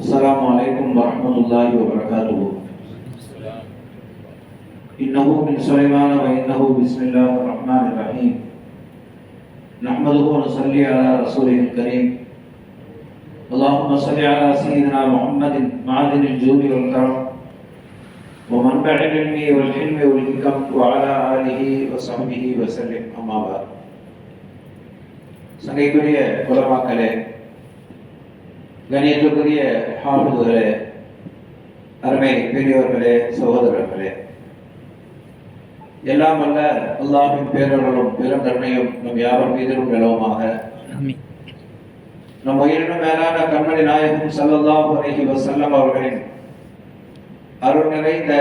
السلام عليكم ورحمة الله وبركاته إنه من سليمان وإنه بسم الله الرحمن الرحيم نحمده ونصلي على رسوله الكريم اللهم صل على سيدنا محمد معدن الجود والكرم ومنبع العلم والحلم والحكم وعلى آله وصحبه وسلم أما بعد சங்கைக்குரிய குலமாக்களே கணியத்துக்குரிய ஹாஃபிதுகளே அருமை பெரியவர்களே சகோதரர்களே எல்லாம் அல்ல அல்லாஹின் பேரர்களும் பெருந்தன்மையும் நம் யாவர் மீதிலும் நிலவுமாக. நம் உயிரினும் மேலான கண்மணி நாயகம் ஸல்லல்லாஹு அலைஹி வஸல்லம் அவர்களின் அருள் நிறைந்த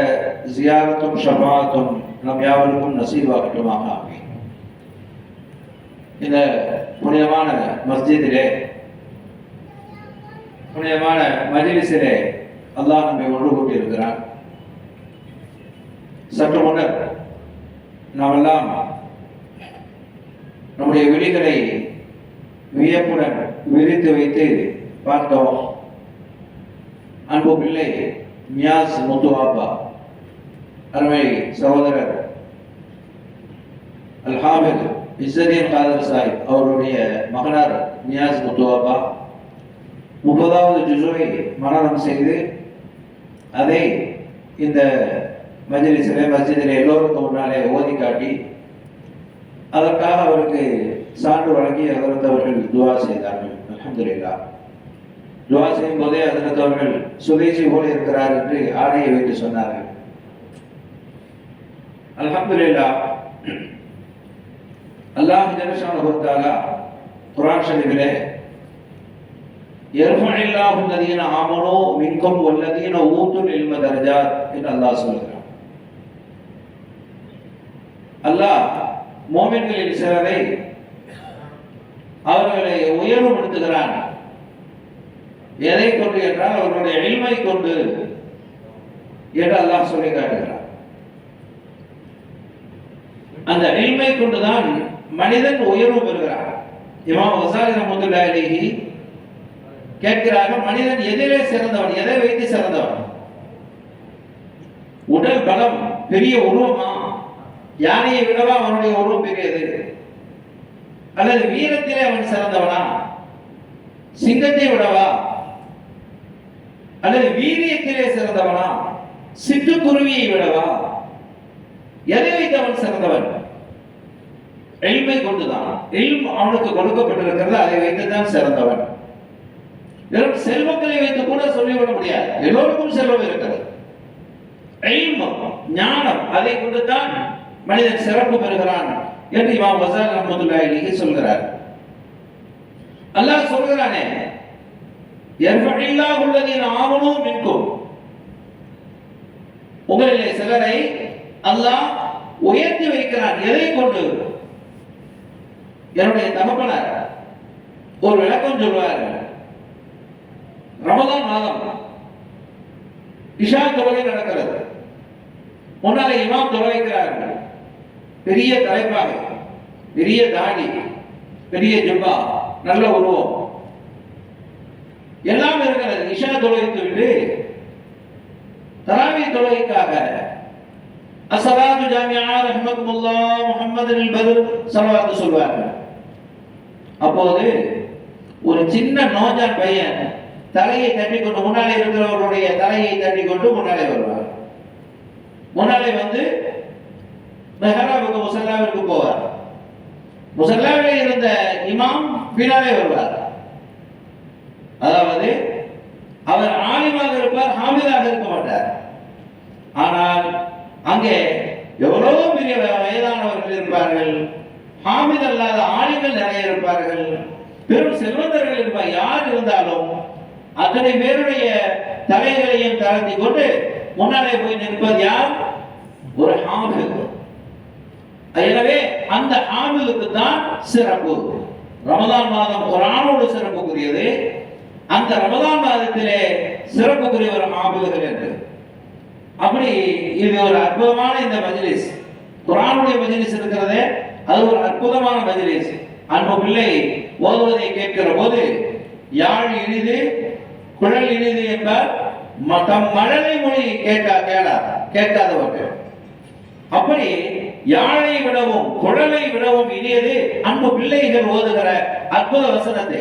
ஜியாரத்தும் ஷபாத்தும் நம் யாவருக்கும் நசீவாகட்டுமாக. ஆமீன் இந்த புனிதமான மஸ்ஜிதிலே புனிதமான மஜிலிசிலே அல்லாஹ் நம்மை ஒன்று கூட்டியிருக்கிறான். சற்று முன்னர் நாமெல்லாம் நம்முடைய விழிகளை வியப்புடன் விரித்து வைத்து பார்த்தோம். அன்பு பிள்ளை மியாஸ் முத்துவாப்பா அருமை சகோதரர் அல்ஹாமித் இஸ்ஸதீன் காதர் சாஹிப் அவருடைய மகனார் மியாஸ் முத்துவாப்பா முப்பதாவது ஜுசுவை மனநம் செய்து அதை இந்த மஜ்லிஸிலே மஸ்ஜிதிலே எல்லோருக்கும் முன்னாலே ஓதி காட்டி அதற்காக அவருக்கு சான்று வழங்கி ஹதரத் அவர்கள் துவா செய்தார்கள். அல்ஹம்துலில்லாஹ். துவா செய்யும் போதே ஹதரத் அவர்கள் சுதேசி போல இருக்கிறார் என்று ஆடையை வைத்து சொன்னார்கள். அலமதுல்லா அல்லாஹ் ஜல்லஷானஹு குரான் குர்ஆன் ஷரீஃபிலே يرفع الله الذين آمنوا منكم والذين أوتوا العلم درجات என்று அல்லாஹ் சொல்கிறார் அல்லாஹ் மோமின்களில் சிலரை அவர்களை உயர்வுபடுத்துகிறான் எதை கொண்டு என்றால் அவர்களுடைய எளிமை கொண்டு என்று அல்லாஹ் சொல்லி காட்டுகிறார் அந்த எளிமை கொண்டுதான் மனிதன் உயர்வு பெறுகிறான் இமாம் வசாலி ரஹ்மத்துல்லாஹி கேட்கிறார்கள் மனிதன் எதிலே சிறந்தவன் எதை வைத்து சிறந்தவன்? உடல் பலம் பெரிய உருவமா? யானையை விடவா அவனுடைய உருவம் பெரியது? அல்லது வீரத்திலே அவன் சிறந்தவனா? சிங்கத்தை விடவா? அல்லது வீரியத்திலே சிறந்தவனா? சிட்டுக்குருவியை விடவா? எதை வைத்து அவன் சிறந்தவன்? எல்மை கொண்டுதான். எல்ம் அவனுக்கு கொடுக்கப்பட்டிருக்கிறது அதை வைத்துதான் சிறந்தவன். வெறும் செல்வங்களை வைத்து கூட சொல்லிவிட முடியாது. எல்லோருக்கும் செல்வம் இருக்கிறது. ஞானம் அதை கொண்டுதான் மனிதன் சிறப்பு பெறுகிறான் என்று இமாம் வசால் ரஹ்மத்துல்லாஹி சொல்கிறார். அல்லாஹ் சொல்கிறானே யர்ஃபஇல்லாஹு உள்ளதின் ஆவணும் மின்கும். உங்களிலே சிலரை அல்லாஹ் உயர்த்தி வைக்கிறான். எதை கொண்டு? என்னுடைய தகப்பனார் ஒரு விளக்கம் சொல்வார்கள் ரமதான் மாதம். இஷா தொழுகை நடக்கிறது. முன்னால இமாம் தொலைக்கிறார்கள் பெரிய தலைப்பாக பெரிய தாடி பெரிய ஜிம்பா நல்ல உருவம். எல்லாம் இருக்கிறது. இஷா தொலைத்து விட்டு தராவி தொழுகைக்காக. அசலாது ஜாமியா ரஹ்மத்துல்லா முகமது பதில் சலவாத்து சொல்வார்கள். அப்போது ஒரு சின்ன நோஜான் பையன் தலையை தட்டி கொண்டு முன்னாலே இருக்கிறவர்களுடைய தலையை தட்டி கொண்டு முன்னாலே வருவார். முன்னாலே வந்து மெஹராவுக்கு முசல்லாவிற்கு போவார். முசல்லாவிலே இருந்த இமாம் பின்னாலே வருவார். அதாவது அவர் ஆலிமாக இருப்பார் ஹாமிதாக இருக்க மாட்டார். ஆனால் அங்கே எவ்வளவு பெரிய வயதானவர்கள் இருப்பார்கள். ஹாமித் அல்லாத ஆலிகள் நிறைய இருப்பார்கள். பெரும் செல்வந்தர்கள் இருப்பார். யார் இருந்தாலும் அத்தனை பேருடைய தலைகளையும் தளர்த்தி கொண்டு முன்னாலே போய் நிற்பது யார்? ஒரு ஹாமில் எனவே அந்த ஹாமிலுக்கு தான் சிறப்பு. ரமதான் மாதம் குரானோடு சிறப்புக்குரியது. அந்த ரமதான் மாதத்திலே சிறப்புக்குரிய ஒரு ஹாமில்கள் என்று. அப்படி இது ஒரு அற்புதமான இந்த மஜ்லிஸ். குரானுடைய மஜ்லிஸ் இருக்கிறதே அது ஒரு அற்புதமான மஜ்லிஸ். அன்பு பிள்ளை ஓதுவதை கேட்கிற போது யாழ் இனிது குழல் இனிது என்பார். ம- தம் மழலை மொழி கேட்கா கேளா கேட்காதவர்கள் அப்படி யாழை விடவும் குழலை விடவும் இனியது அன்பு பிள்ளைகள் ஓதுகிற அற்புத வசனத்தை.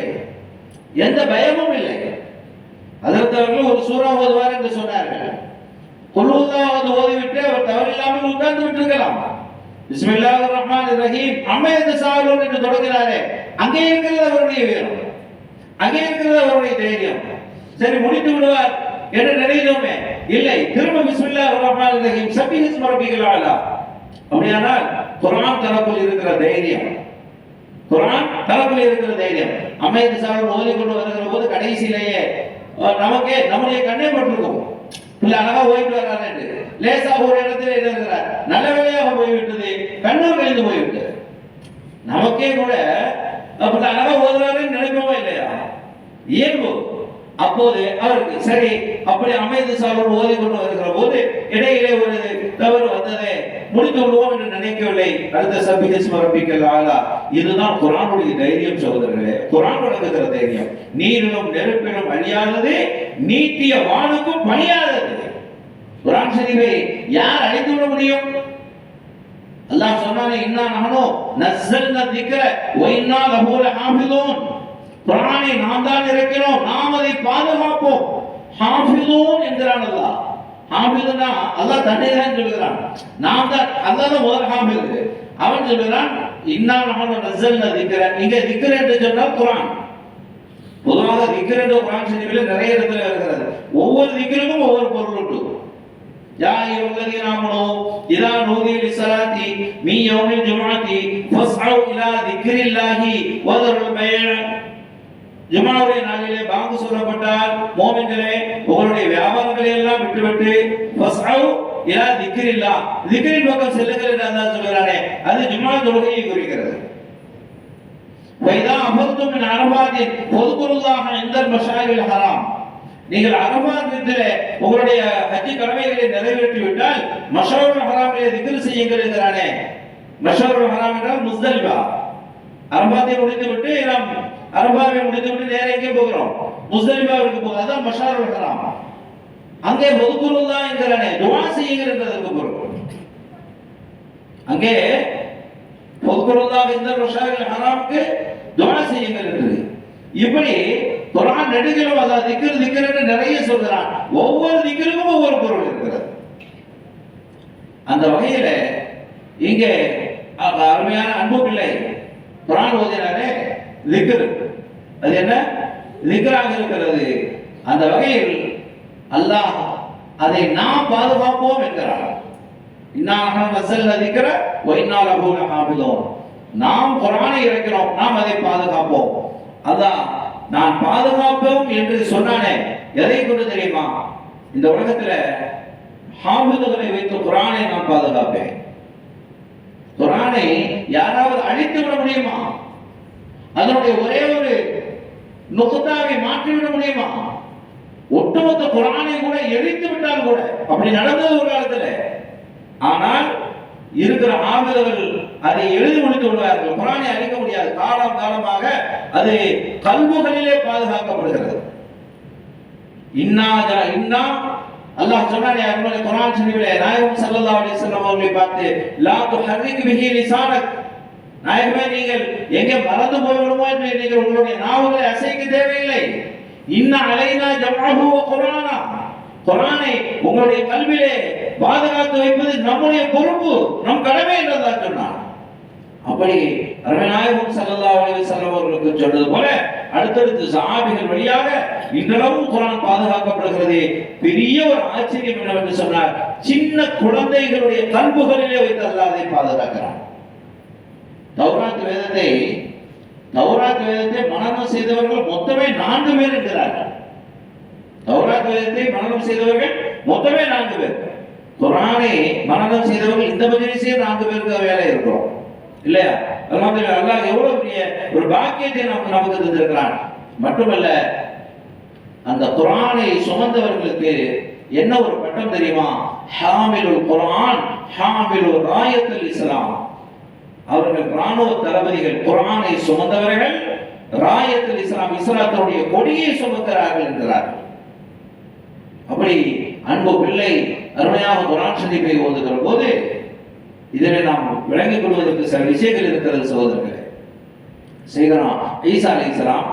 எந்த பயமும் இல்லை. அதற்கு ஒரு சூறா ஓதுவார் என்று சொன்னார்கள். குழுவதாவது ஓதிவிட்டு அவர் தவறில்லாமல் உட்கார்ந்து விட்டிருக்கலாம். பிஸ்மில்லாஹ் ரஹ்மான் ரஹீம் அம்மை எந்த சாவலோன் என்று தொடங்குகிறாரே அங்கே இருக்கிறது அவருடைய வீரம். அங்கே இருக்கிறது அவருடைய தைரியம். சரி முடித்து விடுவார் என்று நினைத்தோமே. இல்லை திரும்ப பிஸ்மில்லாஹ் ரஹ்மான் ரஹீம் சபீஹ் மரபிகள் அப்படியானால் குர்ஆன் தரப்பில் இருக்கிற தைரியம். குர்ஆன் தரப்பில் இருக்கிற தைரியம். அமைதி சாஹிப் ஓதி கொண்டு வருகிற போது கடைசியிலேயே நமக்கே நம்முடைய கண்ணே பட்டிருக்கும். பிள்ளை அழகா ஓய்ட்டு வர்றாரு லேசா ஒரு இடத்துல இருக்கிறார் நல்ல வேலையாக போய்விட்டது. கண்ணூர் கழிந்து போய்விட்டது. நமக்கே கூட அப்படி அழகா ஓதுறாருன்னு நினைப்போமா இல்லையா? இயல்பு. அப்போது அவருக்கு சரி அப்படி அமைதி சாலோடு ஓதி கொண்டு வருகிற போது இடையிலே ஒரு தவறு வந்ததை முடித்து விடுவோம் என்று நினைக்கவில்லை. அடுத்த சபிக ஸ்மரப்பிக்கல் ஆளா இதுதான் குரானுடைய தைரியம் சகோதரர்களே. குரான் வழங்குகிற தைரியம் நீரிலும் நெருப்பிலும் அழியாதது நீட்டிய வானுக்கும் பணியாதது. குரான் ஷரீஃபை யார் அழித்து விட முடியும்? அல்லாஹ் சொன்னானே இன்னா நானோ நஸ்ஸல்னா திக்ர வ இன்னா லஹு குரானை நாம் தான் இருக்கிறோம். நாம் அதை பாதுகாப்போம். ஹாஃபிதூன் என்கிறான் அல்லா ஹாஃபிதுனா அல்லா தன்னை தான் சொல்கிறான் நாம் தான் அல்லா தான் முதல் ஹாஃபிது அவன் சொல்கிறான் இன்னா நம்ம நசல் திக்கிறேன் இங்க திக்கிற சொன்னால் குரான். பொதுவாக திக்கிற என்று குரான் செஞ்சவில நிறைய இடத்துல இருக்கிறது. ஒவ்வொரு திக்கிறதுக்கும் ஒவ்வொரு பொருள் உண்டு. யா யோகதி நாமனோ இதா நூதி லிசலாத்தி மீ யோகில் ஜுமா இலா திக்ரில்லா. திக்ரின் பக்கம் செல்லுங்கள் என்று அல்லாஹ் சொல்கிறானே அது ஜுமா தொழுகையை குறிக்கிறது. வைதா அமர்த்தும் மின் அரபாத்தின் பொதுக்குருளாக இந்த மஷாரில் ஹராம். நீங்கள் அரபாத் உங்களுடைய ஹஜ்ஜி கடமைகளை நிறைவேற்றி விட்டால் மஷாருல் ஹராமிலே திக்கர் செய்யுங்கள் என்கிறானே. மஷாருல் ஹராம் என்றால் முஸ்தலிபா. அரபாத்தை முடித்து விட்டு நாம் அரபாவை முடித்து விட்டு நேரா எங்கே போகிறோம்? முஸ்தலிபாவிற்கு போகிறோம் அதான் மஷாருல் ஹராம். அங்கே பொதுக்குருளா என்கிறானே. துவா செய்யுங்கள் என்றதற்கு பொருள். அங்கே பொதுக்குருளாக இந்த மஷாரில் ஹராமுக்கு துவா செய்யுங்கள் என்று இப்படி குரான் நெடுகிலும் அதான் திக்கிற திக்கிறன்னு நிறைய சொல்கிறான். ஒவ்வொரு திக்ருக்கும் ஒவ்வொரு பொருள் இருக்கிறது. அந்த வகையில இங்கே அருமையான அன்பு பிள்ளை குரான் ஓதினாரே திக்ர். அது என்ன? திக்கராக இருக்கிறது. அந்த வகையில் அல்லாஹ் அதை நாம் பாதுகாப்போம் என்கிறார். இன்னாகம் வசல் அதிக்கிற வைனா லஹு லஹாபிதூன் நாம் குரானை இறக்கிறோம் நாம் அதை பாதுகாப்போம். அதான் நான் பாதுகாப்போம் என்று சொன்னானே எதை கொண்டு தெரியுமா? இந்த உலகத்துல ஹாபிதுகளை வைத்து குரானை நான் பாதுகாப்பேன். குரானை யாராவது அழித்து விட முடியுமா? அதனுடைய ஒரே ஒரு நுகத்தாவை மாற்றிவிட முடியுமா? ஒட்டுமொத்த குரானை கூட எரித்து விட்டால் கூட அப்படி நடந்தது ஒரு காலத்துல. ஆனால் இருக்கிற ஆவிதர்கள் அதை எழுதி முடித்து விடுவார்கள். குரானை அழிக்க முடியாது. காலம் காலமாக அது கல்புகளிலே பாதுகாக்கப்படுகிறது. இன்னா இன்னா அல்லாஹ் சொன்னாரே அருமலை குரான் ஷரீஃபிலே நாயகம் ஸல்லல்லாஹு அலைஹி வஸல்லம் அவர்களை பார்த்து லா துஹர்ரிக் பிஹி லிசானக். நாயகமே நீங்கள் எங்கே மறந்து போய்விடுமோ என்று நீங்கள் உங்களுடைய நாவுகளை அசைக்க தேவையில்லை. இன்ன அலைனா ஜம்அஹு வ குர்ஆனா. உங்களுடைய கல்வியிலே பாதுகாத்து வைப்பது நம்முடைய பொறுப்பு நம் கடமை என்றதா சொன்னார். அப்படி ரவிநாயகம் சல்லா அலைஹி செல்லம் அவர்களுக்கு சொன்னது போல அடுத்தடுத்து சஹாபிகள் வழியாக இன்றளவும் குரான் பாதுகாக்கப்படுகிறது. பெரிய ஒரு ஆச்சரியம் என்னவென்று சொன்னார் சின்ன குழந்தைகளுடைய கல்புகளிலே வைத்து அல்லாதை அதை பாதுகாக்கிறான். தௌராத் வேதத்தை தௌராத் வேதத்தை மனநம் செய்தவர்கள் மொத்தமே நான்கு பேர் இருக்கிறார்கள். தௌராத் வேதத்தை மனநம் செய்தவர்கள் மொத்தமே நான்கு பேர். குரானை மனநம் செய்தவர்கள் இந்த மஜிலிசே நான்கு பேருக்கு வேலை இருக்கிறோம். இல்லையா? அல்ஹம்துலில்லாஹ் அல்லாஹ் எவ்வளவு பெரிய ஒரு பாக்கியத்தை நமக்கு நமக்கு தந்திருக்கிறான். மட்டுமல்ல அந்த குரானை சுமந்தவர்களுக்கு என்ன ஒரு பட்டம் தெரியுமா? ஹாமிலுல் குரான் ஹாமிலுல் ராயத்துல் இஸ்லாம். அவர்கள் ராணுவ தளபதிகள் குரானை சுமந்தவர்கள் ராயத்தில் இஸ்லாம் இஸ்லாத்தினுடைய கொடியை சுமக்கிறார்கள் என்கிறார்கள் அப்படி அன்பு பிள்ளை அருமையாக குரான் சந்திப்பை ஓதுகிற போது இதில் நாம் விளங்கிக் கொள்வதற்கு சில விஷயங்கள் இருக்கிறது சகோதரர்களே. செய்கிறான் ஈசா அலைஹிஸ்ஸலாம்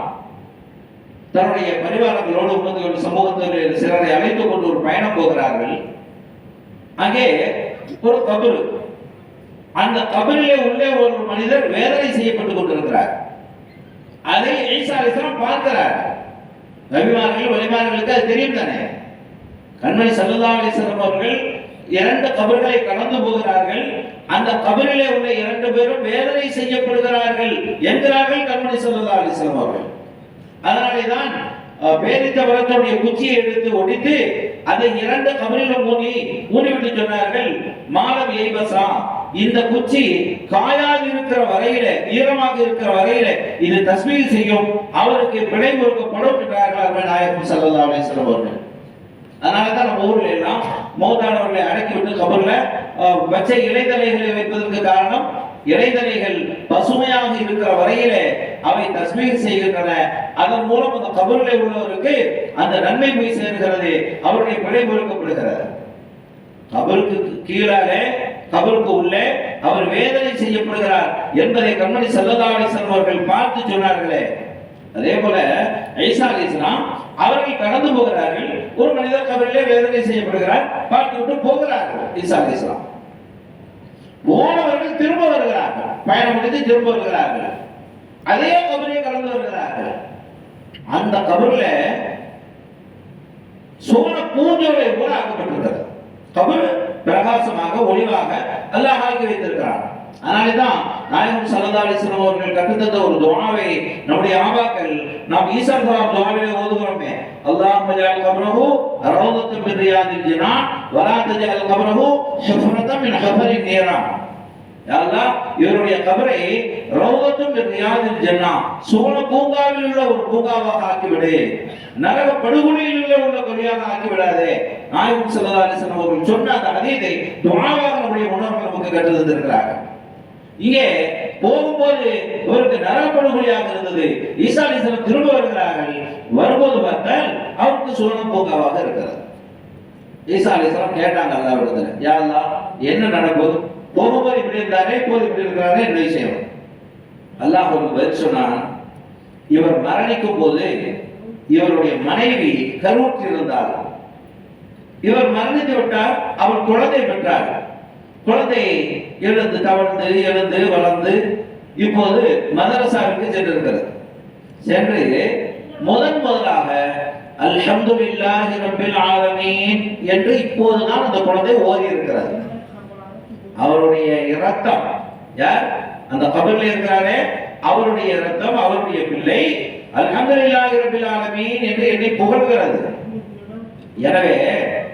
தன்னுடைய பரிவாரங்களோடு உமது சமூகத்தில் சிலரை அழைத்துக் கொண்டு ஒரு பயணம் போகிறார்கள். அங்கே ஒரு கபரு அந்த கபரிலே உள்ளே ஒரு மனிதர் வேதனை செய்யப்பட்டுக் கொண்டிருக்கிறார். அதை ஈசா அலிஸ்லாம் பார்க்கிறார். ரவிமார்கள் வலிமார்களுக்கு அது தெரியும் தானே? கண்மணி சல்லா அலிஸ்லாம் அவர்கள் இரண்டு கபர்களை கடந்து போகிறார்கள். அந்த கபரிலே உள்ள இரண்டு பேரும் வேதனை செய்யப்படுகிறார்கள் என்கிறார்கள் கண்மணி சல்லா அலிஸ்லாம் அவர்கள். அதனாலே தான் பேரித்த மரத்துடைய குச்சியை எடுத்து ஒடித்து அதை இரண்டு கபரிலும் ஊனி ஊனிவிட்டு சொன்னார்கள் மாலம் எய்பசா இந்த குச்சி காயாக இருக்கிற வரையில ஈரமாக இருக்கிற வரையில இது தஸ்மீல் செய்யும். அவருக்கு பிழை கொடுக்கப்படும் என்றார்கள் நாயகம் சல்லா அலிஸ்லாம் அவர்கள். அதனாலதான் நம்ம ஊர்ல எல்லாம் மௌத்தானவர்களை அடக்கி விட்டு கபர்ல அஹ், வச்ச இலைதலைகளை வைப்பதற்கு காரணம் இலைதலைகள் பசுமையாக இருக்கிற வரையிலே அவை தஸ்மீர் செய்கின்றன. அதன் மூலம் அந்த கபரிலே உள்ளவருக்கு அந்த நன்மை போய் சேர்கிறது அவருடைய பிழை பொறுக்கப்படுகிறது கபருக்கு கீழாலே கபருக்கு உள்ளே அவர் வேதனை செய்யப்படுகிறார் என்பதை கண்மணி சல்லல்லா அவர்கள் பார்த்து சொன்னார்களே. அதே போல ஐசா அலிஸ்லாம் அவர்கள் கடந்து போகிறார்கள். ஒரு மனிதர் கபரிலே வேதனை செய்யப்படுகிறார் பார்த்து விட்டு போகிறார்கள். ஈசா அலிஸ்லாம் போனவர்கள் திரும்ப வருகிறார்கள். பயணம் முடித்து திரும்ப வருகிறார்கள். அதே கபரிலே கடந்து வருகிறார்கள். அந்த கபர்ல சோழ பூஞ்சோலை போல ஆக்கப்பட்டிருக்கிறது. கபர் பிரகாசமாக ஒளிவாக அல்லாஹ் ஆக்கி வைத்திருக்கிறார். அதனாலதான் நாயகம் சல்லா அலிஸ்லாம் அவர்கள் கற்றுத்தந்த ஒரு துவாவை நம்முடைய ஆபாக்கள் நாம் ஈசா துவாம் துவாவிலே ஓதுகிறோமே அல்லாஹ் மஜால் கபரஹு ரௌதத்து பிரியாதி ஜினா ஜினான் வலா தஜால் கபரஹு ஷஃபரதம் மின் ஹஃபரின் நீரான் யா இவருடைய கபரை ரௌதத்தும் மின் ரியாதில் ஜன்னா. சுவன பூங்காவில் உள்ள ஒரு பூங்காவாக ஆக்கிவிடு. நரக படுகொலியில் உள்ள உள்ள கொலையாக ஆக்கிவிடாதே. நாயகம் சல்லா அலிஸ்லாம் அவர்கள் சொன்ன அந்த அதீதை துணாவாக நம்முடைய உணர்வு நமக்கு கற்று தந்திருக்கிறார்கள். இங்கே போகும்போது இவருக்கு நரகப்படுகொலியாக இருந்தது. ஈசா திரும்ப வருகிறார்கள். வரும்போது பார்த்தால் அவருக்கு சுவனம் பூங்காவாக இருக்கிறது. ஈசா கேட்டாங்க அல்லாவிடத்துல யா என்ன நடக்கும் போகும்போது இப்படி இருந்தாரே இப்போது இப்படி இருக்கிறாரே என்ன விஷயம்? அல்லாஹ் ஒரு பதில் சொன்னான் இவர் மரணிக்கும் போது இவருடைய மனைவி கருவுற்றிருந்தார் இவர் மரணித்து விட்டார் அவர் குழந்தை பெற்றார் குழந்தை எழுந்து தவழ்ந்து எழுந்து வளர்ந்து இப்போது மதரசாவிற்கு சென்றிருக்கிறது. சென்று முதன் முதலாக அல்ஹம்துலில்லாஹி ரப்பில் ஆலமீன் என்று இப்போதுதான் அந்த குழந்தை ஓதி இருக்கிறது அவருடைய இரத்தம். யார்? அந்த கபரில் இருக்கிறாரே. அவருடைய இரத்தம் அவருடைய பிள்ளை. அல்ஹம்துலில்லாஹி ரப்பில் ஆலமீன் என்று என்னை புகழ்கிறது. எனவே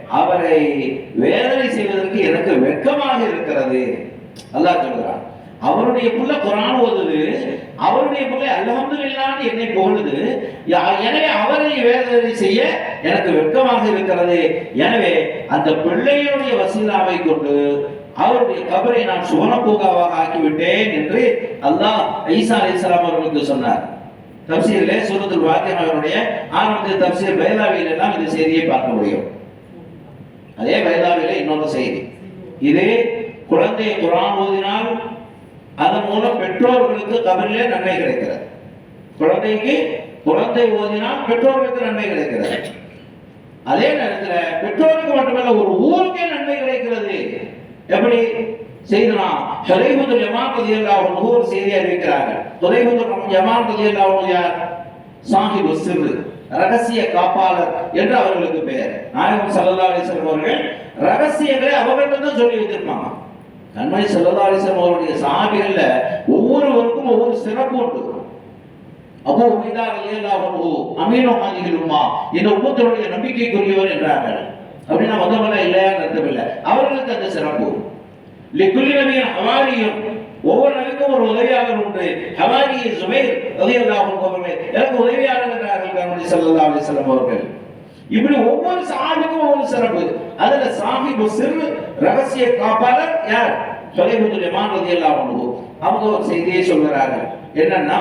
அவரை வேதனை செய்வதற்கு எனக்கு வெட்கமாக இருக்கிறது. அல்லாஹ் சொல்கிறான் அவருடைய புள்ள குரான் ஓதுது அவருடைய பிள்ளை அல்ஹம்துலில்லாஹ்னு என்னை புகழுது. யா- எனவே அவரை வேதனை செய்ய எனக்கு வெட்கமாக இருக்கிறது. எனவே அந்த பிள்ளையுடைய வசீலாவை கொண்டு அவருடைய கபரை நான் சுவன பூங்காவாக ஆக்கிவிட்டேன் என்று அல்லாஹ் ஐசா அலி இஸ்லாம் அவர்களுக்கு சொன்னார். தப்சீரிலே சூரத்துல் அவருடைய ஆரம்பத்தில் தப்சீர் பைலாவியில் எல்லாம் இந்த செய்தியை பார்க்க முடியும். அதே பைலாவிலே இன்னொரு செய்தி. இது குழந்தையை குரான் ஓதினால் அதன் மூலம் பெற்றோர்களுக்கு கபரிலே நன்மை கிடைக்கிறது. குழந்தைக்கு குழந்தை ஓதினால் பெற்றோர்களுக்கு நன்மை கிடைக்கிறது. அதே நேரத்தில் பெற்றோருக்கு மட்டுமல்ல ஒரு ஊருக்கே நன்மை கிடைக்கிறது. எப்படி செய்தனா? தொலைபுதல் யமான் ரலியல்லாஹு அன்ஹு ஒரு செய்தி அறிவிக்கிறார்கள். தொலைபுதல் யமான் ரலியல்லாஹு அன்ஹு யார்? சாஹிபு சிறு ரகசிய காப்பாளர் என்று அவர்களுக்கு பெயர். நாயகம் ஸல்லல்லாஹு அலைஹி அவர்கள் ரகசியங்களை அவர்கிட்ட தான் சொல்லி வைத்திருப்பாங்க. கண்மணி ஸல்லல்லாஹு அலைஹி அவருடைய சஹாபிகள்ல ஒவ்வொருவருக்கும் ஒவ்வொரு சிறப்பு உண்டு. அப்போ உமைதார் ரலியல்லாஹு அன்ஹு அமீனு இந்த உம்மத்தினுடைய நம்பிக்கைக்குரியவர் என்றார்கள். அப்படின்னா மொத்தமல்ல இல்லையான்னு அர்த்தம் இல்லை. அவர்களுக்கு அந்த சிறப்பு. லிக்குல்லி நபியின் ஹவாரியும் ஒவ்வொரு நபிக்கும் ஒரு உதவியாளர் உண்டு. ஹவாரி சுபைர் ரலியல்லாஹு அவர்கள் எனக்கு உதவியாளர் என்றார்கள் கண்மணி ஸல்லல்லாஹு அலைஹி அவர்கள். இப்படி ஒவ்வொரு சாமிக்கும் ஒவ்வொரு சிறப்பு. அதுல சாஹிபு சிறு ரகசிய காப்பாளர் யார்? சொலைபுத்துல் யமான் ரலியல்லாஹு அன்ஹு. அவங்க ஒரு செய்தியை சொல்கிறார்கள் என்னன்னா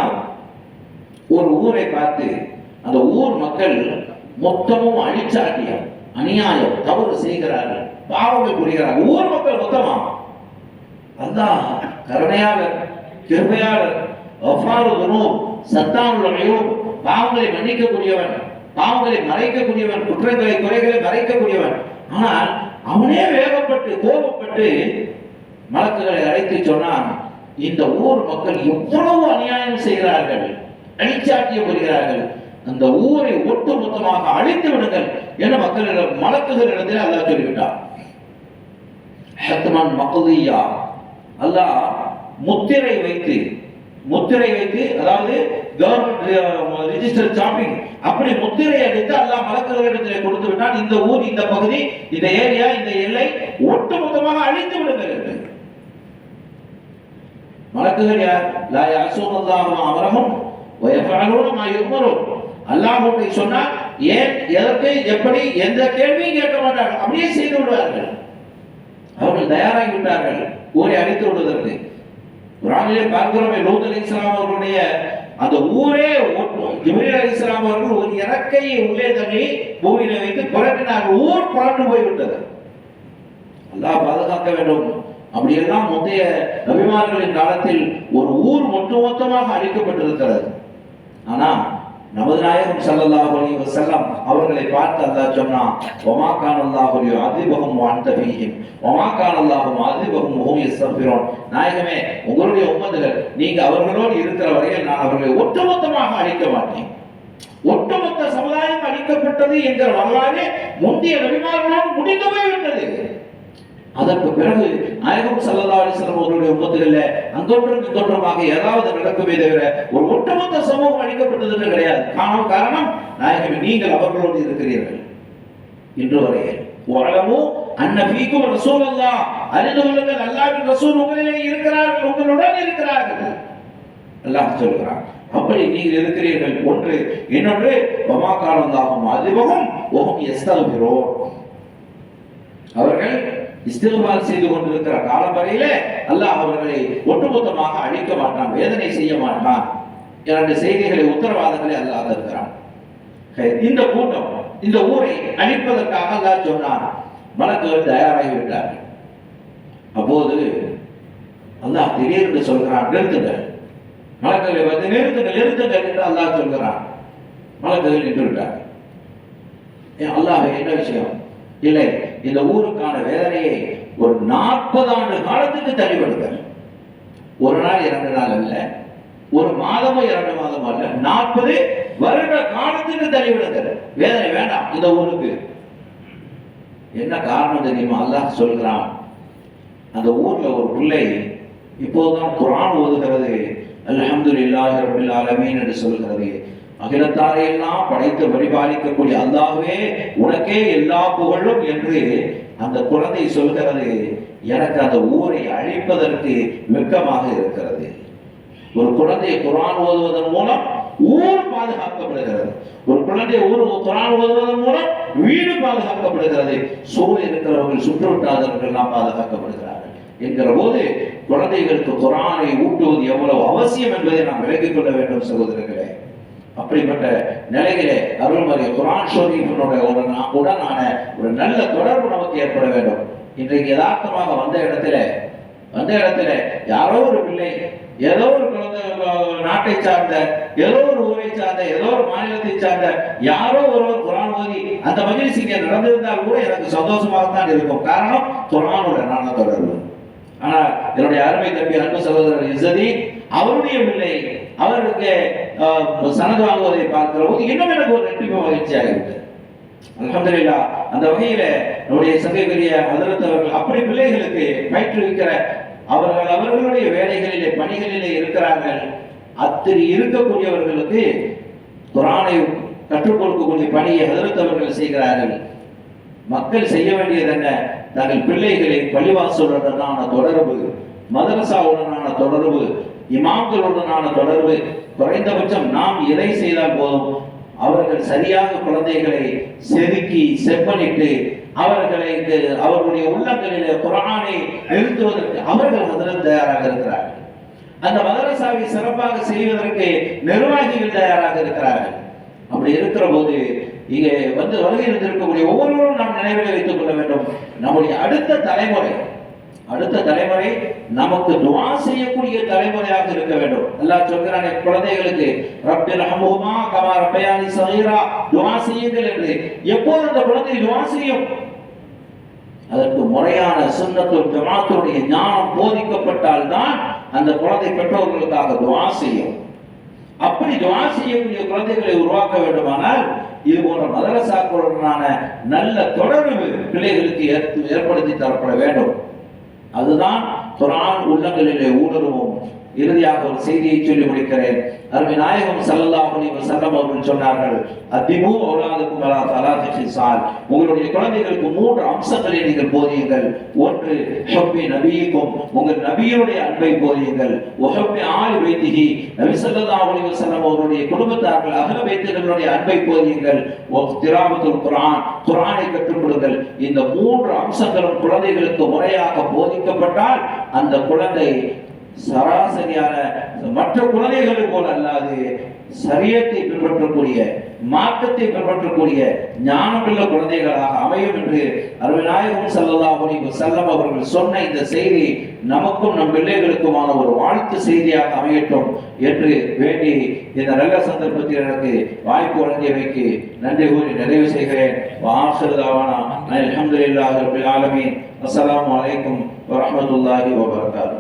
ஒரு ஊரை பார்த்து அந்த ஊர் மக்கள் மொத்தமும் அழிச்சாட்டியம் அநியாயம் தவறு செய்கிறார்கள். பாவங்கள் புரிகிறார்கள். ஊர் மக்கள் மொத்தமா? அல்லாஹ் கருணையாளர் கிருமையாளர் ஒஃபாரு துணும் சத்தானுல் அயூப் பாவங்களை மன்னிக்கக்கூடியவன் பாவங்களை மறைக்கக்கூடியவன் குற்றங்களை குறைகளை மறைக்கக்கூடியவன். ஆனால் அவனே வேகப்பட்டு கோபப்பட்டு மலக்குகளை அழைத்து சொன்னான் இந்த ஊர் மக்கள் எவ்வளவு அநியாயம் செய்கிறார்கள் அழிச்சாட்டியம் புரிகிறார்கள். அந்த ஊரை ஒட்டு மொத்தமாக அழித்து விடுங்கள் என மக்களிடம் மலக்குகளிடத்தில் அல்லாஹ் சொல்லிவிட்டார் ஹத்மான் மக்குதியா அல்லாஹ் முத்திரை வைத்து முத்திரை வைத்து அதாவது கவர்மெண்ட் ரிஜிஸ்டர் ஷாப்பிங் அப்படி முத்திரை அடித்து அல்லாஹ் மலக்குகளிடத்தில் கொடுத்து விட்டால் இந்த ஊர் இந்த பகுதி இந்த ஏரியா இந்த எல்லை ஒட்டுமொத்தமாக அழித்து விடுங்கள் என்று. மலக்குகள் யார்? லா யாசூன் அல்லாஹு அமரஹும் வயஃபஅலூன மா யுமரூன் அல்லாஹ் ஒன்றை சொன்னால் ஏன் எதற்கு எப்படி எந்த கேள்வியும் கேட்க மாட்டார்கள். அப்படியே செய்து விடுவார்கள். அவர்கள் தயாராகி விட்டார்கள். ஊரை அழித்து விடுவதற்கு. குரானிலே பார்க்கிறோமே லூத் அலி இஸ்லாம் அவர்களுடைய அந்த ஊரே ஜிபிரி அலி இஸ்லாம் அவர்கள் ஒரு இறக்கையை உள்ளே தள்ளி பூமியில வைத்து புரட்டினார்கள் ஊர் புரண்டு போய்விட்டது. அல்லாஹ் பாதுகாக்க வேண்டும். அப்படியெல்லாம் முந்தைய நபிமார்களின் காலத்தில் ஒரு ஊர் ஒட்டுமொத்தமாக அழிக்கப்பட்டிருக்கிறது. ஆனா நமது நாயகம் ஸல்லல்லாஹு அலைஹி வஸல்லம் அவர்களை பார்த்து அல்லாஹ் சொன்னான் ஒமா கான அல்லாஹு யுஅதிபஹும் வ அன்த ஃபீஹிம். ஒமா கான அல்லாஹு முஅதிபஹும் வ ஹும் நாயகமே உங்களுடைய உம்மத்துகள் நீங்க அவர்களோடு இருக்கிற வரையில் நான் அவர்களை ஒட்டுமொத்தமாக அழிக்க மாட்டேன். ஒட்டுமொத்த சமுதாயம் அழிக்கப்பட்டது என்ற வரலாறு முந்தைய நபிமார்களோடு முடிந்து போய்விட்டது. அதற்கு பிறகு நாயகம் சல்லல்லா அலிஸ்லாம் அவர்களுடைய உம்மத்துகள்ல அங்கொன்றும் இங்கொன்றுமாக ஏதாவது நடக்குமே தவிர ஒரு ஒட்டுமொத்த சமூகம் அழிக்கப்பட்டது என்று கிடையாது. காரணம் காரணம் நாயகமே நீங்கள் அவர்களோடு இருக்கிறீர்கள். இன்று வரைய. உலகமும் அன்னபீக்கும் ரசூல் அல்லா அறிந்து கொள்ளுங்கள் அல்லாவின் ரசூல் உங்களிலே இருக்கிறார்கள் உங்களுடன் இருக்கிறார்கள். அல்லாஹ் சொல்கிறான் அப்படி நீங்கள் இருக்கிறீர்கள். ஒன்று இன்னொன்று பமாக்காலந்தாகும் அதிபகம் ஓகம் எஸ்தல் அவர்கள் இஸ்திகபால் செய்து கொண்டிருக்கிற காலம் வரையில அல்லாஹ் அவர்களை ஒட்டுமொத்தமாக அழிக்க மாட்டான் வேதனை செய்ய மாட்டான். இரண்டு செய்திகளை உத்தரவாதங்களை அல்லாஹ் தருகிறான். இந்த கூட்டம் இந்த ஊரை அழிப்பதற்காக அல்லாஹ் சொன்னான். மலக்குகள் தயாராகிவிட்டார்கள் அப்போது அல்லாஹ் திடீர்னு சொல்கிறான் நிறுத்துங்கள் மலக்குகளை வந்து நிறுத்துங்கள் நிறுத்துங்கள் என்று அல்லாஹ் சொல்கிறான். மலக்குகள் நின்று விட்டார் அல்லாஹ் என்ன விஷயம்? இல்லை இந்த ஊருக்கான வேதனையை ஒரு நாற்பது ஆண்டு காலத்துக்கு தள்ளிவிடுங்கள் ஒரு நாள் இரண்டு நாள் அல்ல ஒரு மாதமும் இரண்டு மாதமும் அல்ல நாற்பது வருட காலத்துக்கு தள்ளிவிடுங்கள் வேதனை வேண்டாம் இந்த ஊருக்கு. என்ன காரணம் தெரியுமா? அல்லாஹ் சொல்கிறான் அந்த ஊர்ல ஒரு பிள்ளை இப்போதுதான் குரான் ஓதுகிறது. அல்ஹம்துலில்லாஹி ரபில் ஆலமீன் என்று சொல்கிறது. அகிலத்தாரை எல்லாம் படைத்து பரிபாலிக்கக்கூடிய அல்லாவே உனக்கே எல்லா புகழும் என்று அந்த குழந்தை சொல்கிறது. எனக்கு அந்த ஊரை அழிப்பதற்கு வெட்கமாக இருக்கிறது. ஒரு குழந்தையை குரான் ஓதுவதன் மூலம் ஊர் பாதுகாக்கப்படுகிறது. ஒரு குழந்தை ஊர் குரான் ஓதுவதன் மூலம் வீடு பாதுகாக்கப்படுகிறது. சூழ இருக்கிறவர்கள் சுற்றுவிட்டாதவர்கள் எல்லாம் பாதுகாக்கப்படுகிறார்கள். என்கிற போது குழந்தைகளுக்கு குரானை ஊட்டுவது எவ்வளவு அவசியம் என்பதை நாம் விலகிக் கொள்ள வேண்டும் சகோதரர்களே. அப்படிப்பட்ட நிலையிலே அருள்மறை குரான் ஷரீஃபினுடைய ஒரு உடனான ஒரு நல்ல தொடர்பு நமக்கு ஏற்பட வேண்டும். இன்றைக்கு யதார்த்தமாக வந்த இடத்துல வந்த இடத்துல யாரோ ஒரு பிள்ளை ஏதோ ஒரு குழந்தை நாட்டை சார்ந்த ஏதோ ஒரு ஊரை சார்ந்த ஏதோ ஒரு மாநிலத்தை சார்ந்த யாரோ ஒருவர் குரான் ஓதி அந்த மகிழ்ச்சி இங்கே நடந்திருந்தால் கூட எனக்கு சந்தோஷமாக தான் இருக்கும். காரணம் குரானுடனான தொடர்பு. ஆனால் என்னுடைய அருமை தம்பி அன்பு சகோதரர் இசதி அவருடைய பிள்ளை அவருக்கு சனது வாங்குவதை பார்க்கிற போது இன்னும் எனக்கு ஒரு நெட்டிப்பு மகிழ்ச்சியாக இருக்கு அலமதுல்லா அந்த வகையில நம்முடைய சங்கைக்குரிய ஹதரத் அப்படி பிள்ளைகளுக்கு பயிற்றுவிக்கிற அவர்கள் அவர்களுடைய வேலைகளிலே பணிகளிலே இருக்கிறார்கள். அத்தனை இருக்கக்கூடியவர்களுக்கு குரானை கற்றுக் கொடுக்கக்கூடிய பணியை ஹதரத் செய்கிறார்கள். மக்கள் செய்ய வேண்டியது என்ன தங்கள் பிள்ளைகளை பள்ளிவாசலுடனான தொடர்பு மதரசாவுடனான தொடர்பு இமாம்களுடனான தொடர்பு குறைந்தபட்சம் நாம் எதை செய்தால் போதும்? அவர்கள் சரியாக குழந்தைகளை செதுக்கி செப்பனிட்டு அவர்களை அவர்களுடைய உள்ளங்களிலே குரானை நிறுத்துவதற்கு அவர்கள் முதலில் தயாராக இருக்கிறார்கள். அந்த மதரசாவை சிறப்பாக செய்வதற்கு நிர்வாகிகள் தயாராக இருக்கிறார்கள். அப்படி இருக்கிற போது இங்கே வந்து வருகை இருந்திருக்கக்கூடிய ஒவ்வொருவரும் நாம் நினைவில் வைத்துக் கொள்ள வேண்டும். நம்முடைய அடுத்த தலைமுறை அடுத்த தலைமுறை நமக்கு துவா செய்யக்கூடிய தலைமுறையாக இருக்க வேண்டும். அல்லாஹ் சொல்கிறான் என் குழந்தைகளுக்கு ரப்பில் அமுகுமா கமா ரப்பையானி சகிரா துவா செய்யுங்கள் என்று. எப்போது அந்த குழந்தை துவா செய்யும்? அதற்கு முறையான சுண்ணத்துல் ஜமாத்துடைய ஞானம் போதிக்கப்பட்டால் தான் அந்த குழந்தை பெற்றோர்களுக்காக துவா செய்யும். அப்படி துவா செய்யக்கூடிய குழந்தைகளை உருவாக்க வேண்டுமானால் இது போன்ற மதரசாக்களுடனான நல்ல தொடர்பு பிள்ளைகளுக்கு ஏற்படுத்தி தரப்பட வேண்டும். அதுதான் குரான் உள்ளங்களிலே ஊடுருவும். இறுதியாக ஒரு செய்தியை சொல்லி முடிக்கிறேன் அருமை நாயகம் ஸல்லல்லாஹு அலைஹி அவர்கள் சொன்னார்கள் அத்திமு அவுலாதுக்கும் அலா உங்களுடைய குழந்தைகளுக்கு மூன்று அம்சங்களை நீங்கள் போதியுங்கள். ஒன்று ஹொப்பி நபியிக்கும். உங்கள் நபியுடைய அன்பை போதியுங்கள். ஒஹப்பி ஆள் வைத்திகி நபி ஸல்லல்லாஹு அலைஹி அவருடைய குடும்பத்தார்கள் அகல வைத்தியர்களுடைய அன்பை போதியுங்கள். ஓ குர்ஆன். குரான் கற்றுக் கொடுங்கள் இந்த மூன்று அம்சங்களும் குழந்தைகளுக்கு முறையாக போதிக்கப்பட்டால் அந்த குழந்தை சராசரியான மற்ற குழந்தைகளை போல அல்லாது சரியத்தை பின்பற்றக்கூடிய மாற்றத்தை பின்பற்றக்கூடிய ஞானமுள்ள குழந்தைகளாக அமையும் என்று அருள்நாயகம் ஸல்லல்லாஹு அலைஹி செல்லம் அவர்கள் சொன்ன இந்த செய்தி நமக்கும் நம் பிள்ளைகளுக்குமான ஒரு வாழ்த்து செய்தியாக அமையட்டும் என்று வேண்டி இந்த நல்ல சந்தர்ப்பத்தில் எனக்கு வாய்ப்பு வழங்கியவைக்கு நன்றி கூறி நிறைவு செய்கிறேன். வாசருதாவானா வரமத்துல்லாஹி ரப்பில்